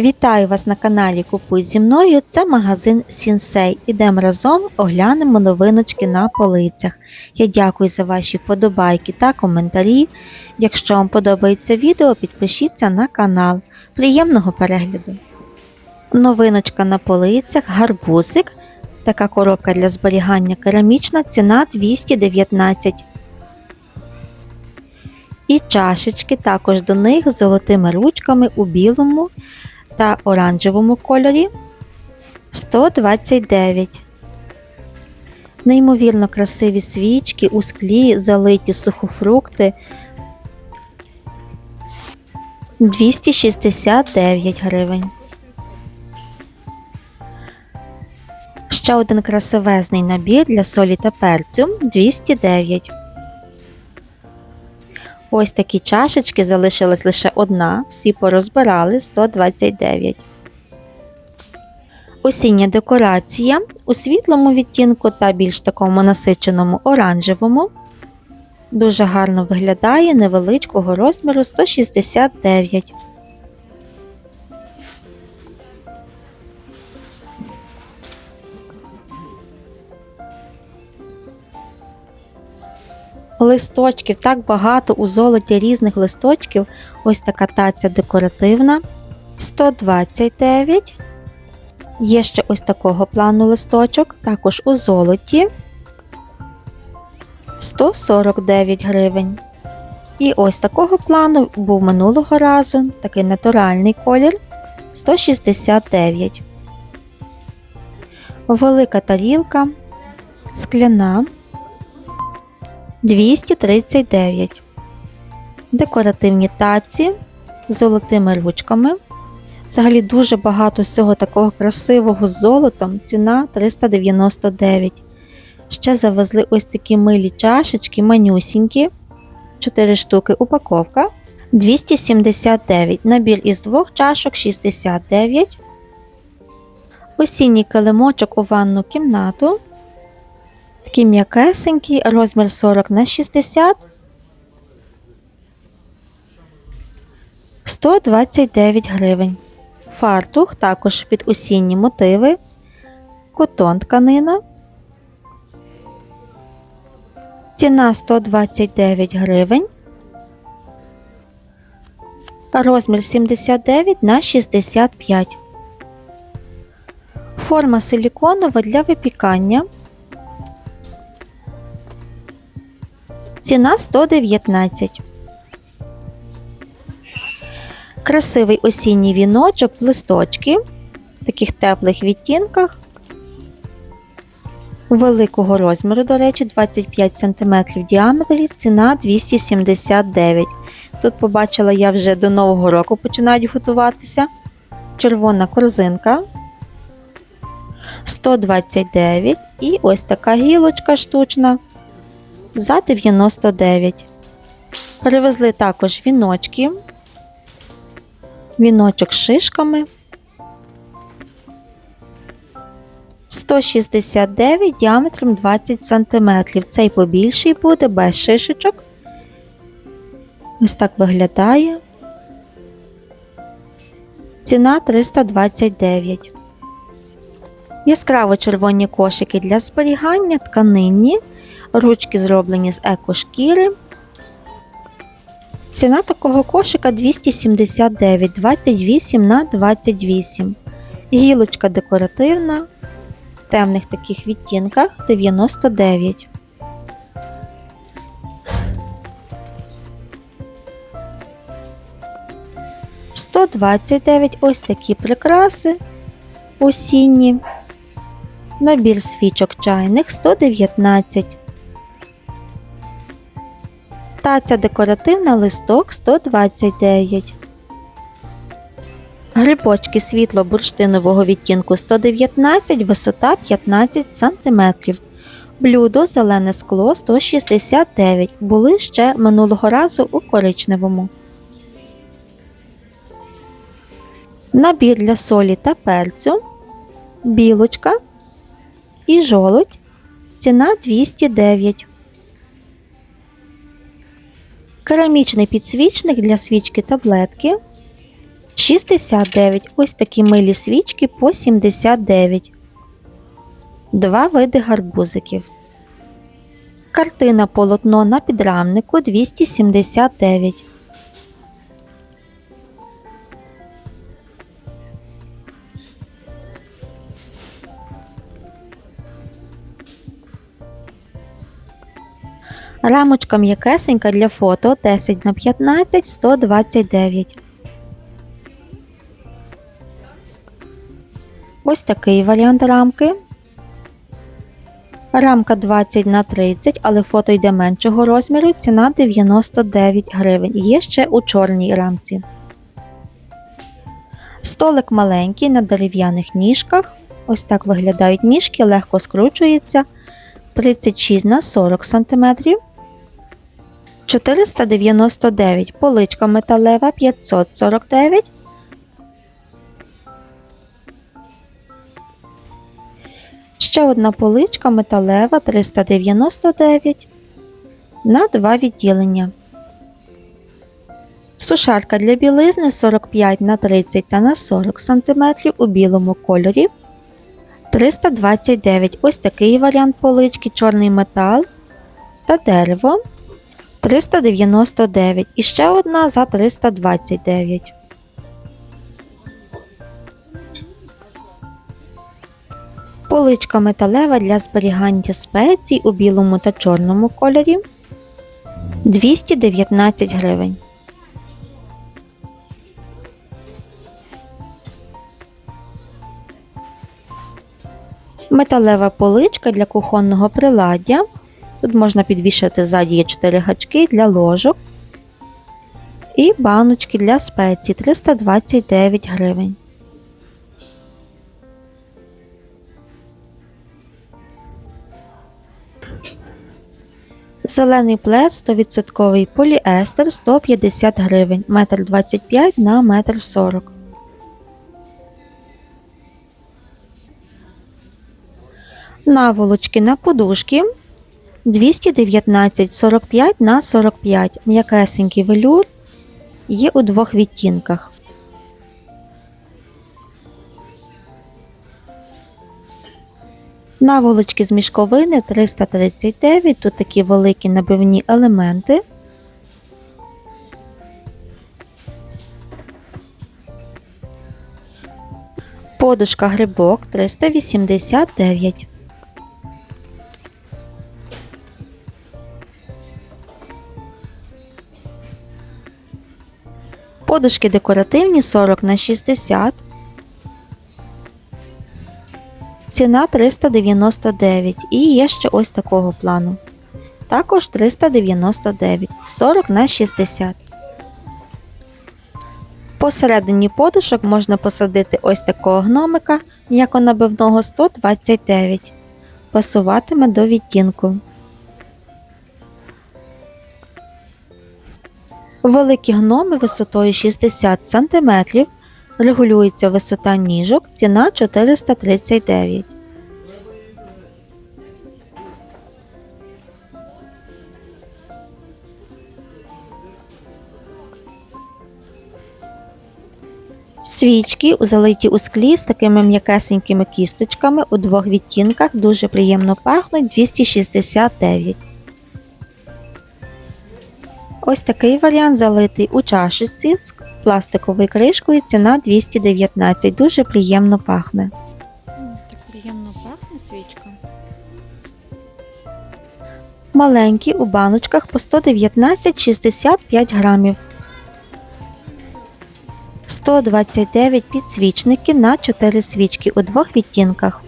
Вітаю вас на каналі Купуй зі мною. Це магазин Сінсей. Ідемо разом, оглянемо новиночки на полицях. Я дякую за ваші вподобайки та коментарі. Якщо вам подобається відео, підпишіться на канал. Приємного перегляду! Новиночка на полицях, гарбузик. Така коробка для зберігання керамічна, ціна 219. І чашечки також до них з золотими ручками у білому та оранжевому кольорі 129. Неймовірно красиві свічки у склі, залиті сухофрукти 269 гривень. Ще один красивезний набір для солі та перцю 209. Ось такі чашечки залишилась лише одна, всі порозбирали 129. Осіння декорація у світлому відтінку та більш такому насиченому оранжевому. Дуже гарно виглядає невеличкого розміру 169. Листочків так багато у золоті різних листочків. Ось така таця декоративна 129. Є ще ось такого плану листочок, також у золоті 149 гривень. І ось такого плану був минулого разу такий натуральний колір 169. Велика тарілка, скляна 239. Декоративні таці з золотими ручками. Взагалі дуже багато всього такого красивого з золотом. Ціна 399. Ще завезли ось такі милі чашечки, манюсінькі. 4 штуки упаковка. 279. Набір із двох чашок 69. Осінній килимочок у ванну кімнату. Такий м'якесенький, розмір 40 на 60. 129 гривень. Фартух також під осінні мотиви. Котон тканина. Ціна 129 гривень. Розмір 79 на 65. Форма силіконова для випікання. Ціна 119. Красивий осінній віночок в листочки в таких теплих відтінках. Великого розміру, до речі, 25 см в діаметрі, ціна 279. Тут побачила я вже до Нового року починають готуватися. Червона корзинка 129 і ось така гілочка штучна за 99. Привезли також віночки, віночок з шишками. 169 діаметром 20 см. Цей побільший буде без шишечок. Ось так виглядає. Ціна 329. Яскраво червоні кошики для зберігання, тканинні. Ручки зроблені з екошкіри. Ціна такого кошика 279, 28 на 28. Гілочка декоративна. В темних таких відтінках 99. Сто ось такі прикраси осінні. Набір свічок чайних 119. Таця декоративна листок 129. Грибочки світло бурштинового відтінку 119, висота 15 см. Блюдо зелене скло 169. Були ще минулого разу у коричневому. Набір для солі та перцю. Білочка і жолудь. Ціна 209. Керамічний підсвічник для свічки таблетки 69. Ось такі милі свічки по 79. Два види гарбузиків. Картина полотно на підрамнику 279. Рамочка м'якесенька для фото 10 на 15 129. Ось такий варіант рамки. Рамка 20 на 30, але фото йде меншого розміру. Ціна 99 гривень. Є ще у чорній рамці. Столик маленький на дерев'яних ніжках. Ось так виглядають ніжки, легко скручується. 36 на 40 см. 499 поличка металева 549 Ще одна поличка металева 399 на два відділення. Сушарка для білизни 45 на 30 та на 40 см у білому кольорі. 329 ось такий варіант полички, чорний метал та дерево. 399 і ще одна за 329. Поличка металева для зберігання спецій у білому та чорному кольорі 219 гривень. Металева поличка для кухонного приладдя. Тут можна підвішати ззаді є 4 гачки для ложок. І баночки для спецій 329 гривень. Зелений плед 100% поліестер 150 гривень, 1,25 м на 1,40 м. Наволочки на подушки 219 45 на 45 м'якесенький велюр є у двох відтінках. Наволочки з мішковини 339, тут такі великі набивні елементи. Подушка грибок 389. Подушки декоративні 40 на 60. Ціна 399 і є ще ось такого плану. Також 399 40 на 60. Посередині подушок можна посадити ось такого гномика м'яконабивного 129. Пасуватиме до відтінку. Великі гноми висотою 60 см регулюється висота ніжок, ціна 439. Свічки залиті у склі з такими м'якесенькими кісточками у двох відтінках дуже приємно пахнуть 269. Ось такий варіант залитий у чашечці з пластиковою кришкою, ціна 219. Дуже приємно пахне. Так приємно пахне свічка. Маленькі у баночках по 119,65 грамів. 129 підсвічники на 4 свічки у двох відтінках.